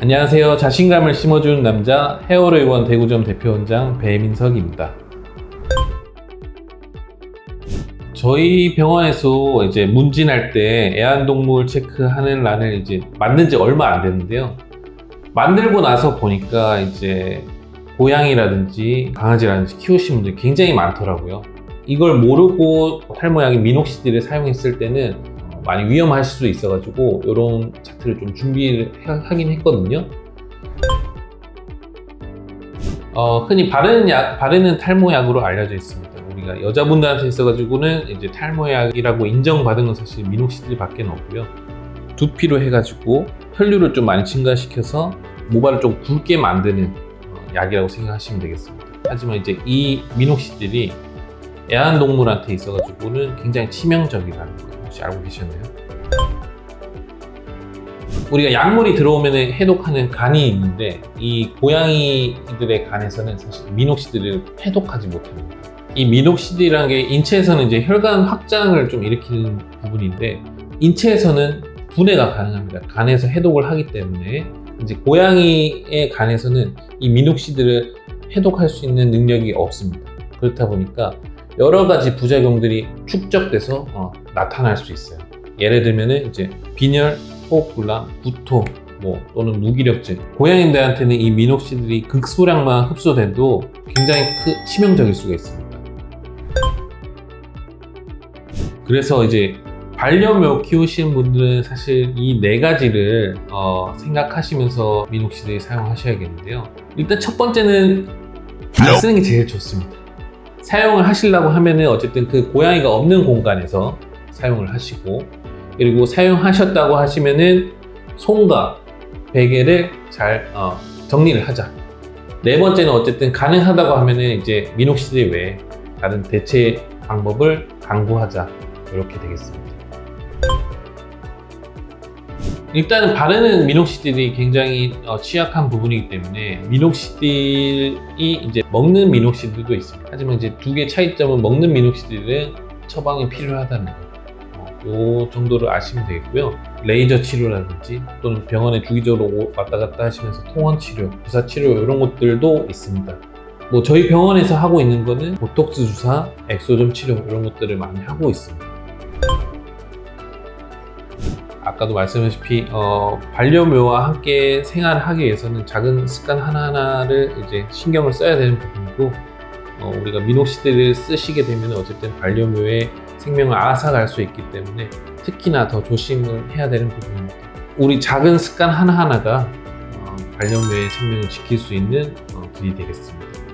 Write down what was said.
안녕하세요. 자신감을 심어주는 남자 헤어로이원 대구점 대표원장 배민석입니다. 저희 병원에서 이제 문진할 때 애완동물 체크하는 란을 이제 만든 지 얼마 안 됐는데요. 만들고 나서 보니까 이제 고양이라든지 강아지라든지 키우시는 분들이 굉장히 많더라고요. 이걸 모르고 탈모약인 미녹시딜을 사용했을 때는 어, 많이 위험하실 수 있어가지고 이런 차트를 좀 준비를 하- 하긴 했거든요. 어, 흔히 바르는 약, 바르는 탈모약으로 알려져 있습니다. 우리가 여자분들한테 있어가지고는 이제 탈모약이라고 인정받은 건 사실 미녹시딜밖에 없고요. 두피로 해가지고 혈류를 좀 많이 증가시켜서 모발을 좀 굵게 만드는 어, 약이라고 생각하시면 되겠습니다. 하지만 이제 이 미녹시딜이 애완동물한테 있어가지고는 굉장히 치명적이라는 거 혹시 알고 계셨나요? 우리가 약물이 들어오면 해독하는 간이 있는데 이 고양이들의 간에서는 사실 미녹시딜을 해독하지 못합니다. 이 미녹시딜이라는 게 인체에서는 이제 혈관 확장을 좀 일으키는 부분인데 인체에서는 분해가 가능합니다. 간에서 해독을 하기 때문에 이제 고양이의 간에서는 이 미녹시딜을 해독할 수 있는 능력이 없습니다. 그렇다 보니까 여러 가지 부작용들이 축적돼서 어, 나타날 수 있어요. 예를 들면은 이제 빈혈, 호흡곤란, 구토, 뭐 또는 무기력증. 고양이들한테는 이 미녹시딜이 극소량만 흡수돼도 굉장히 크, 치명적일 수가 있습니다. 그래서 이제 반려묘 키우시는 분들은 사실 이 네 가지를 어, 생각하시면서 미녹시딜 사용하셔야겠는데요. 일단 첫 번째는 안 쓰는 게 제일 좋습니다. 사용을 하시려고 하면은 어쨌든 그 고양이가 없는 공간에서 사용을 하시고 그리고 사용하셨다고 하시면은 손과 베개를 잘 어, 정리를 하자. 네 번째는 어쨌든 가능하다고 하면은 이제 미녹시딜 외에 다른 대체 방법을 강구하자 이렇게 되겠습니다. 일단은 바르는 미녹시딜이 굉장히 어, 취약한 부분이기 때문에 미녹시딜이 이제 먹는 미녹시딜도 있습니다. 하지만 이제 두 개 차이점은 먹는 미녹시딜은 처방이 필요하다는 거. 어, 요 정도를 아시면 되겠고요. 레이저 치료라든지 또는 병원에 주기적으로 오- 왔다 갔다 하시면서 통원 치료, 부사 치료 이런 것들도 있습니다. 뭐 저희 병원에서 하고 있는 거는 보톡스 주사, 엑소점 치료 이런 것들을 많이 하고 있습니다. 아까도 말씀하셨다시피 어, 반려묘와 함께 생활을 하기 위해서는 작은 습관 하나하나를 이제 신경을 써야 되는 부분이고 어, 우리가 미녹시딜을 쓰시게 되면 어쨌든 반려묘의 생명을 앗아갈 수 있기 때문에 특히나 더 조심을 해야 되는 부분입니다. 우리 작은 습관 하나하나가 어, 반려묘의 생명을 지킬 수 있는 어, 길이 되겠습니다.